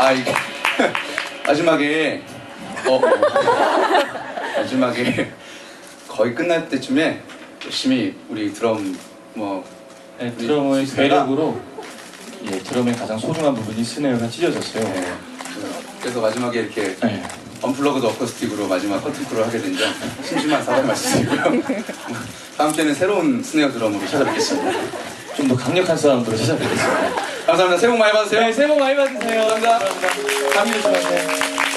아 이게 마지막에 어, 어. 마지막에 거의 끝날 때쯤에 열심히 우리 드럼 뭐 네, 스네어가- 배력으로 예, 드럼의 가장 소중한 부분이 스네어가 찢어졌어요. 네, 그래서 마지막에 이렇게 네. 언플러그드 어쿠스틱으로 마지막 커튼콜을 하게 된 점 심심한 사과의 말씀드리고요. 다음 주에는 새로운 스네어 드럼으로 찾아뵙겠습니다. 좀 더 강력한 사운드로 찾아뵙겠습니다. 감사합니다. 새해 복 많이 받으세요. 네, 새해 복 많이 받으세요. 감사합니다. 감기 조심하세요.